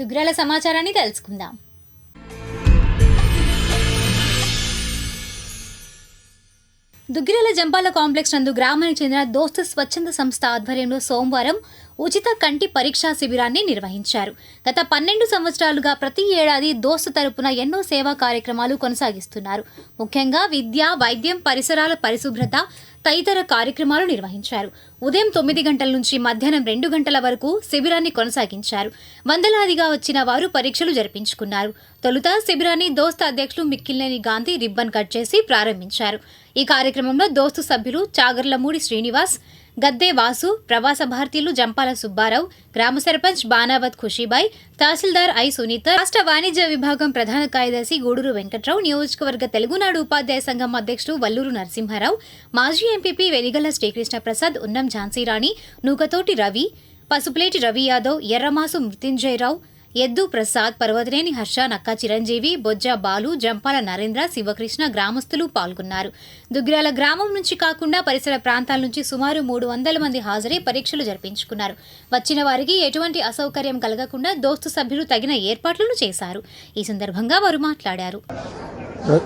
ఇప్పుడు దుగ్రాల సమాచారాన్ని తెలుసుకుందాం. దుగ్గిరాల జంపాల కాంప్లెక్స్ నందు గ్రామానికి చెందిన దోస్తు స్వచ్ఛంద సంస్థ ఆధ్వర్యంలో సోమవారం ఉచిత కంటి పరీక్షా శిబిరాన్ని నిర్వహించారు. గత పన్నెండు సంవత్సరాలుగా ప్రతి ఏడాది దోస్తు తరపున ఎన్నో సేవా కార్యక్రమాలు కొనసాగిస్తున్నారు. ముఖ్యంగా విద్య వైద్యం పరిసరాల పరిశుభ్రత తదితర కార్యక్రమాలు నిర్వహించారు. ఉదయం తొమ్మిది గంటల నుంచి మధ్యాహ్నం రెండు గంటల వరకు శిబిరాన్ని కొనసాగించారు. వందలాదిగా వచ్చిన వారు పరీక్షలు జరిపించుకున్నారు. తొలుత శిబిరాన్ని దోస్తు అధ్యక్షులు మిక్కిలినేని గాంధీ రిబ్బన్ కట్ చేసి ప్రారంభించారు. ఈ కార్యక్రమంలో దోస్తు సభ్యులు చాగర్లమూడి శ్రీనివాస్ గద్దే వాసు ప్రవాస భారతీయులు జంపాల సుబ్బారావు గ్రామ సర్పంచ్ బానావత్ ఖుషీబాయ్ తహసీల్దార్ ఐ సునీత రాష్ట్ర వాణిజ్య విభాగం ప్రధాన కార్యదర్శి గూడూరు వెంకట్రావు నియోజకవర్గ తెలుగునాడు ఉపాధ్యాయ సంఘం అధ్యక్షుడు వల్లూరు నరసింహారావు మాజీ ఎంపీపీ వెలిగల శ్రీకృష్ణ ప్రసాద్ ఉన్నం ఝాన్సీరాణి నూకతోటి రవి పసుపులేటి రవి యాదవ్ ఎర్రమాసు మృత్యుంజయరావు ఎద్దు ప్రసాద్ పర్వతనేని హర్ష నక్కా చిరంజీవి బొజ్జ బాలు జంపాల నరేంద్ర శివకృష్ణ గ్రామస్తులు పాల్గొన్నారు. దుగ్గిరాల గ్రామం నుంచి కాకుండా పరిసర ప్రాంతాల నుంచి సుమారు మూడు వందల మంది హాజరై పరీక్షలు జరిపించుకున్నారు. వచ్చిన వారికి ఎటువంటి అసౌకర్యం కలగకుండా దోస్తు సభ్యులు తగిన ఏర్పాట్లను చేశారు. ఈ సందర్భంగా వారు మాట్లాడారు.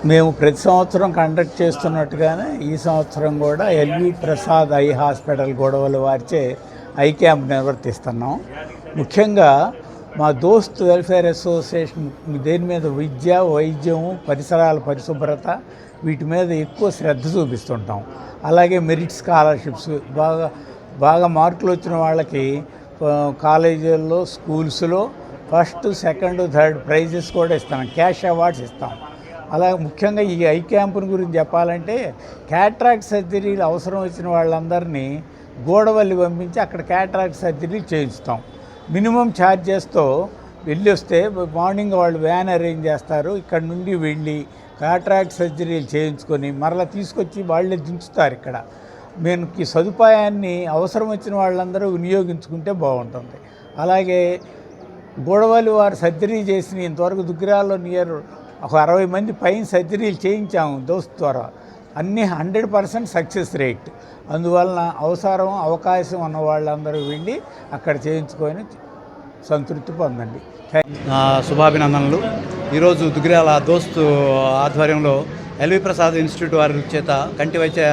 మేము ప్రతి సంవత్సరం కండక్ట్ చేస్తున్నట్టుగానే ఈ సంవత్సరం కూడా ఎల్వి ప్రసాద్ ఐ హాస్పిటల్ గొడవల వారిచే ఐ క్యాంప్ నిర్వర్తిస్తున్నాం. ముఖ్యంగా మా దోస్త్ వెల్ఫేర్ అసోసియేషన్ దేని మీద విద్య వైద్యము పరిసరాల పరిశుభ్రత వీటి మీద ఎక్కువ శ్రద్ధ చూపిస్తుంటాం. అలాగే మెరిట్ స్కాలర్షిప్స్ బాగా బాగా మార్కులు వచ్చిన వాళ్ళకి కాలేజీల్లో స్కూల్స్లో ఫస్ట్ సెకండ్ థర్డ్ ప్రైజెస్ కూడా ఇస్తాం. క్యాష్ అవార్డ్స్ ఇస్తాం. అలా ముఖ్యంగా ఈ ఐ క్యాంపుని గురించి చెప్పాలంటే క్యాట్రాక్ట్ సర్జరీలు అవసరం వచ్చిన వాళ్ళందరినీ గోడవల్లి పంపించి అక్కడ క్యాట్రాక్ట్ సర్జరీ చేయిస్తాం. మినిమం ఛార్జెస్తో వెళ్ళి వస్తే మార్నింగ్ వాళ్ళు వ్యాన్ అరేంజ్ చేస్తారు. ఇక్కడ నుండి వెళ్ళి కాట్రాక్ట్ సర్జరీలు చేయించుకొని మరలా తీసుకొచ్చి వాళ్ళే దించుతారు ఇక్కడ. మేము ఈ సదుపాయాన్ని అవసరం వచ్చిన వాళ్ళందరూ వినియోగించుకుంటే బాగుంటుంది. అలాగే గొడవలు వారు సర్జరీ చేసిన ఇంతవరకు దుగ్గిరాల్లో నియర్ ఒక అరవై మంది పైన సర్జరీలు చేయించాము. దోస్త్ ద్వారా. అన్నీ హండ్రెడ్ పర్సెంట్ సక్సెస్ రేట్. అందువలన అవసరం అవకాశం ఉన్న వాళ్ళందరూ వెళ్ళి అక్కడ చేయించుకొని సంతృప్తి పొందండి. శుభాభినందనలు. ఈరోజు దుగ్గిరాల దోస్తు ఆధ్వర్యంలో ఎల్వి ప్రసాద్ ఇన్స్టిట్యూట్ వారి చేత కంటి వైద్య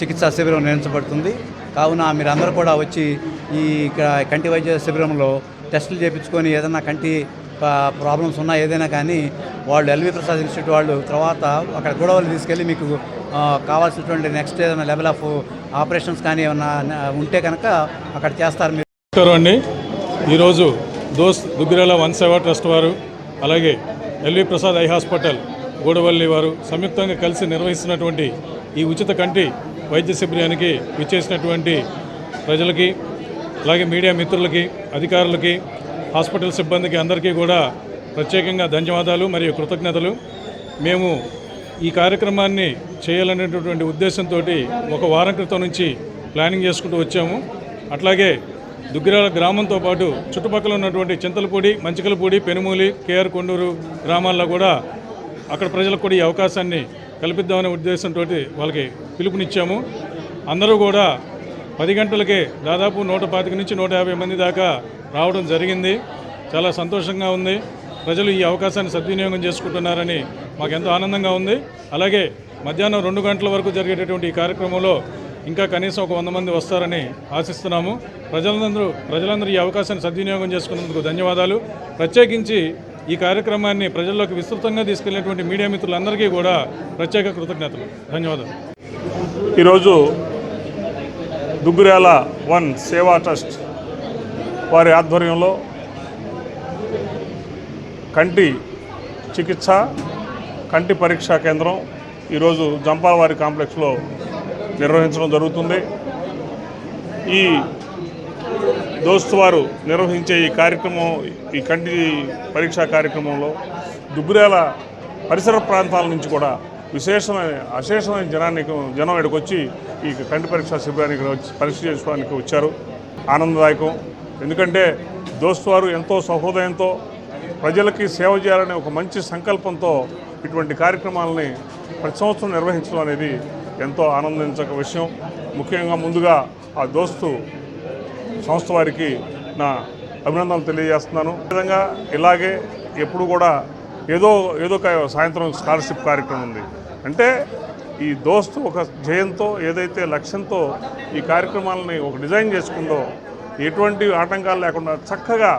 చికిత్సా శిబిరం నిర్వహించబడుతుంది. కావున మీరందరూ కూడా వచ్చి ఈ ఇక్కడ కంటి వైద్య శిబిరంలో టెస్టులు చేయించుకొని ఏదైనా కంటి ప్రాబ్లమ్స్ ఉన్నా ఏదైనా కానీ వాళ్ళు ఎల్వి ప్రసాద్ ఇన్స్టిట్యూట్ వాళ్ళు తర్వాత అక్కడ గొడవలు తీసుకెళ్ళి మీకు కావాల్సినటువంటి నెక్స్ట్ ఏదైనా లెవెల్ ఆఫ్ ఆపరేషన్స్ కానీ ఏమన్నా ఉంటే కనుక అక్కడ చేస్తారు మీరు. నమస్కారం అండి ఈరోజు దోస్త్ దుగ్గిరాల వన్ సేవా ట్రస్ట్ వారు అలాగే LV Prasad eye hospital Gudavalli వారు సంయుక్తంగా కలిసి నిర్వహిస్తున్నటువంటి ఈ ఉచిత కంటి వైద్య శిబిరానికి విచ్చేసినటువంటి ప్రజలకి అలాగే మీడియా మిత్రులకి అధికారులకి హాస్పిటల్ సిబ్బందికి అందరికీ కూడా ప్రత్యేకంగా ధన్యవాదాలు మరియు కృతజ్ఞతలు. మేము ఈ కార్యక్రమాన్ని చేయాలనేటటువంటి ఉద్దేశంతో ఒక వారం క్రితం నుంచి ప్లానింగ్ చేసుకుంటూ వచ్చాము. అట్లాగే దుగ్గిరాల గ్రామంతో పాటు చుట్టుపక్కల ఉన్నటువంటి చింతలపూడి మంచికలపూడి పెనుమూలి కేఆర్ కొండూరు గ్రామాల్లో కూడా అక్కడ ప్రజలకు కూడా ఈ అవకాశాన్ని కల్పిద్దామనే ఉద్దేశంతో వాళ్ళకి పిలుపునిచ్చాము. అందరూ కూడా పది గంటలకే దాదాపు నూట పాతిక నుంచి నూట యాభై మంది దాకా రావడం జరిగింది. చాలా సంతోషంగా ఉంది. ప్రజలు ఈ అవకాశాన్ని సద్వినియోగం చేసుకుంటున్నారని మాకు ఎంతో ఆనందంగా ఉంది. అలాగే మధ్యాహ్నం రెండు గంటల వరకు జరిగేటటువంటి ఈ కార్యక్రమంలో ఇంకా కనీసం ఒక వంద మంది వస్తారని ఆశిస్తున్నాము. ప్రజలందరూ ప్రజలందరూ ఈ అవకాశాన్ని సద్వినియోగం చేసుకున్నందుకు ధన్యవాదాలు. ప్రత్యేకించి ఈ కార్యక్రమాన్ని ప్రజల్లోకి విస్తృతంగా తీసుకెళ్ళినటువంటి మీడియా మిత్రులందరికీ కూడా ప్రత్యేక కృతజ్ఞతలు. ధన్యవాదాలు. ఈరోజు దుగ్గురేల వన్ సేవా ట్రస్ట్ వారి ఆధ్వర్యంలో కంటి చికిత్స కంటి పరీక్షా కేంద్రం ఈరోజు జంపాలవారి కాంప్లెక్స్లో నిర్వహించడం జరుగుతుంది. ఈ దోస్తువారు నిర్వహించే ఈ కార్యక్రమం ఈ కంటి పరీక్షా కార్యక్రమంలో దుబ్బురేల పరిసర ప్రాంతాల నుంచి కూడా విశేషమైన అశేషమైన జనాన్ని జనం ఇక్కడికి వచ్చి ఈ కంటి పరీక్షా శిబిరానికి వచ్చి పరీక్ష చేసుకోవడానికి వచ్చారు. ఆనందదాయకం. ఎందుకంటే దోస్తువారు ఎంతో సహృదయంతో ప్రజలకి సేవ చేయాలనే ఒక మంచి సంకల్పంతో ఇటువంటి కార్యక్రమాలని ప్రతి సంవత్సరం నిర్వహించడం అనేది ఎంతో ఆనందించక విషయం. ముఖ్యంగా ముందుగా ఆ దోస్తు సంస్థ వారికి నా అభినందనలు తెలియజేస్తున్నాను. విధంగా ఇలాగే ఎప్పుడు కూడా ఏదో ఏదో ఒక సాయంత్రం స్కాలర్షిప్ కార్యక్రమం ఉంది. అంటే ఈ దోస్తు ఒక జయంతో ఏదైతే లక్ష్యంతో ఈ కార్యక్రమాలని ఒక డిజైన్ చేసుకుందో ఎటువంటి ఆటంకాలు లేకుండా చక్కగా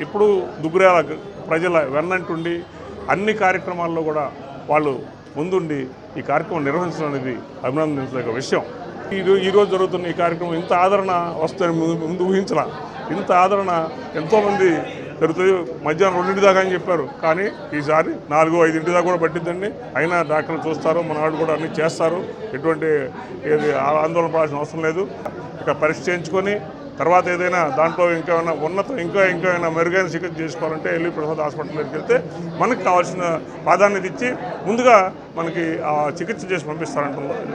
ఇప్పుడు దుగ్గురాల ప్రజల వెన్నంటుండి అన్ని కార్యక్రమాల్లో కూడా వాళ్ళు ముందుండి ఈ కార్యక్రమం నిర్వహించడం అనేది అభినందించదగ్గ విషయం. ఇది ఈరోజు జరుగుతున్న ఈ కార్యక్రమం ఇంత ఆదరణ వస్తుందని ముందు ముందు ఇంత ఆదరణ ఎంతోమంది జరుగుతుంది. మధ్యాహ్నం రెండింటి దాకా అని చెప్పారు. కానీ ఈసారి నాలుగు ఐదింటి దాకా కూడా పట్టిద్దండి. అయినా డాక్టర్లు చూస్తారు. మన వాళ్ళు కూడా అన్ని చేస్తారు. ఎటువంటి ఏది ఆందోళన పడాల్సిన అవసరం లేదు. ఇక్కడ పరీక్ష చేయించుకొని తర్వాత ఏదైనా దాంట్లో ఇంకా ఏమైనా ఉన్నత ఇంకా ఇంకా ఏమైనా మెరుగైన చికిత్స చేసుకోవాలంటే ఎల్వి ప్రసాద్ హాస్పిటల్ వెళ్తే మనకు కావాల్సిన ప్రాధాన్యత ఇచ్చి ముందుగా మనకి ఆ చికిత్స చేసి పంపిస్తారంటున్నారు.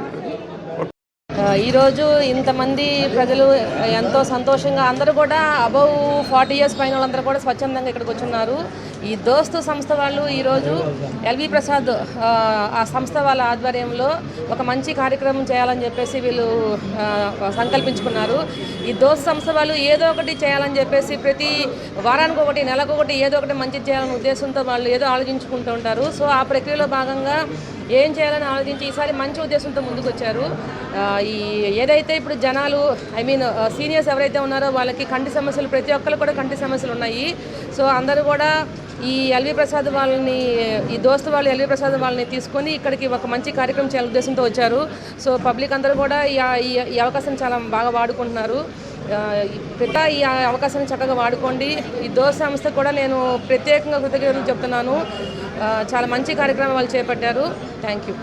ఈరోజు ఇంతమంది ప్రజలు ఎంతో సంతోషంగా అందరూ కూడా అబౌవ్ ఫార్టీ ఇయర్స్ పైన వాళ్ళందరూ కూడా స్వచ్ఛందంగా ఇక్కడికి వచ్చున్నారు. ఈ దోస్తు సంస్థ వాళ్ళు ఈరోజు ఎల్వి ప్రసాద్ ఆ, సంస్థ వాళ్ళ ఆధ్వర్యంలో ఒక మంచి కార్యక్రమం చేయాలని చెప్పేసి వీళ్ళు సంకల్పించుకున్నారు. ఈ దోస్త్ సంస్థ వాళ్ళు ఏదో ఒకటి చేయాలని చెప్పేసి ప్రతి వారానికి ఒకటి నెలకు ఒకటి ఏదో ఒకటి మంచి చేయాలనే ఉద్దేశంతో వాళ్ళు ఏదో ఆలోచించుకుంటూ ఉంటారు. సో ఆ ప్రక్రియలో భాగంగా ఏం చేయాలని ఆలోచించి ఈసారి మంచి ఉద్దేశంతో ముందుకు వచ్చారు ఈ ఏదైతే ఇప్పుడు జనాలు ఐ మీన్ సీనియర్స్ ఎవరైతే ఉన్నారో వాళ్ళకి కంటి సమస్యలు ప్రతి ఒక్కరు కూడా కంటి సమస్యలు ఉన్నాయి. సో అందరూ కూడా ఈ ఎల్వి ప్రసాద్ వాళ్ళని ఈ దోస్తు వాళ్ళు ఎల్వి ప్రసాద్ వాళ్ళని తీసుకొని ఇక్కడికి ఒక మంచి కార్యక్రమం చేయాల ఉద్దేశంతో వచ్చారు. సో పబ్లిక్ అందరూ కూడా ఈ ఈ- చాలా బాగా వాడుకుంటున్నారు. పిత ఈ అవకాశాన్ని చక్కగా వాడుకోండి. ఈ దోశ సంస్థ కూడా నేను ప్రత్యేకంగా కృతజ్ఞతలు చెప్తున్నాను. చాలా మంచి కార్యక్రమం వాళ్ళు చేపట్టారు. Thank you